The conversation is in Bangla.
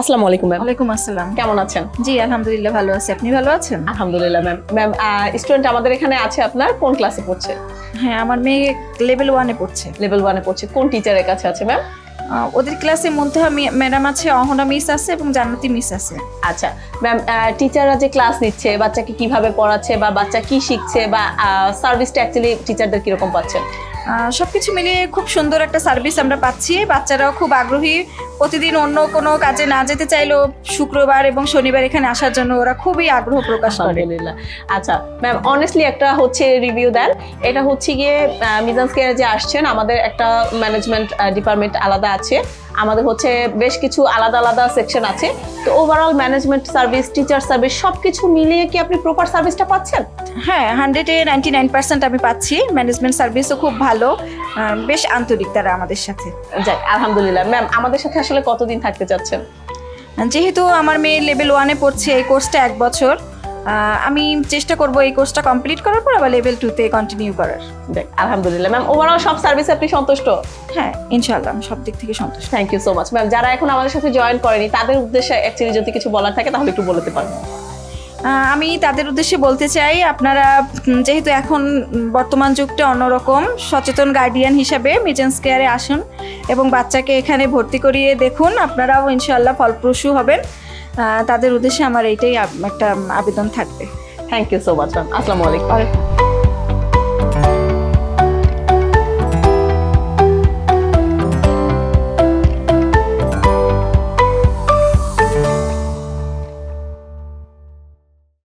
আসসালামু আলাইকুম ম্যাম ওয়ালাইকুম আসসালাম। কেমন আছেন? জি আলহামদুলিল্লাহ ভালো আছি। আপনি ভালো আছেন? আলহামদুলিল্লাহ ম্যাম ম্যাম স্টুডেন্ট আমাদের এখানে আছে আপনার কোন ক্লাসে পড়ছে? হ্যাঁ আমার মেয়ে লেভেল ওয়ানে পড়ছে। লেভেল ওয়ানে পড়ছে। কোন টিচারের কাছে আছে ম্যাম ওদের ক্লাসে মধ্যে ম্যাডাম আছে অহনা মিস আছে এবং জান্নাতি মিস আছে। আচ্ছা ম্যাম টিচাররা যে ক্লাস নিচ্ছে বাচ্চাকে কীভাবে পড়াচ্ছে বা বাচ্চা কি শিখছে বা সার্ভিসটা অ্যাকচুয়ালি টিচারদের কীরকম পাচ্ছেন সব কিছু মিলিয়ে খুব সুন্দর একটা সার্ভিস আমরা পাচ্ছি। বাচ্চারাও খুব আগ্রহী প্রতিদিন অন্য কোনো কাজে না যেতে চাইলেও শুক্রবার এবং শনিবার এখানে আসার জন্য ওরা খুবই আগ্রহ প্রকাশ করে। আচ্ছা ম্যাম অনেস্টলি একটা হচ্ছে রিভিউ দেন। এটা হচ্ছে গিয়ে মিজান স্কেয়ার যে আসছেন, আমাদের একটা ম্যানেজমেন্ট ডিপার্টমেন্ট আলাদা আছে। আমাদের হচ্ছে বেশ কিছু আলাদা আলাদা সেকশন আছে। তো overall management service teacher service সব কিছু মিলিয়ে কি আপনি প্রপার সার্ভিসটা পাচ্ছেন? হ্যাঁ হান্ড্রেডে নাইনটি নাইন পার্সেন্ট আমি পাচ্ছি। ম্যানেজমেন্ট সার্ভিসও খুব ভালো। বেশ আন্তরিক তারা আমাদের সাথে। যাই আলহামদুলিল্লাহ। ম্যাম আমাদের সাথে আসলে কতদিন থাকতে চাচ্ছেন? যেহেতু আমার মেয়ে লেভেল ওয়ানে পড়ছে এই কোর্সটা এক বছর। আমি চেষ্টা করব এই কোর্সটা কমপ্লিট করার পর আবার লেভেল টুতে কন্টিনিউ করার। যাক আলহামদুলিল্লাহ। ম্যাম ওভারঅল সব সার্ভিসে আপনি সন্তুষ্ট? হ্যাঁ ইনশাল্লাহ আমি সব দিক থেকে সন্তুষ্ট। Thank you so much ma'am যারা এখন আমাদের সাথে জয়েন করেনি তাদের উদ্দেশ্যে অ্যাকচুয়ালি যদি কিছু বলার থাকে তাহলে একটু বলতে পারেন আমি তাদের উদ্দেশ্যে বলতে চাই আপনারা যেহেতু এখন বর্তমান যুগটা অন্যরকম সচেতন গার্ডিয়ান হিসাবে মিজেন্স কেয়ারে আসুন এবং বাচ্চাকে এখানে ভর্তি করিয়ে দেখুন আপনারাও ইনশাল্লাহ ফলপ্রসূ হবেন। তাদের উদ্দেশ্যে আমার এইটাই একটা আবেদন থাকবে। Thank you so much ma'am আসসালামু আলাইকুম।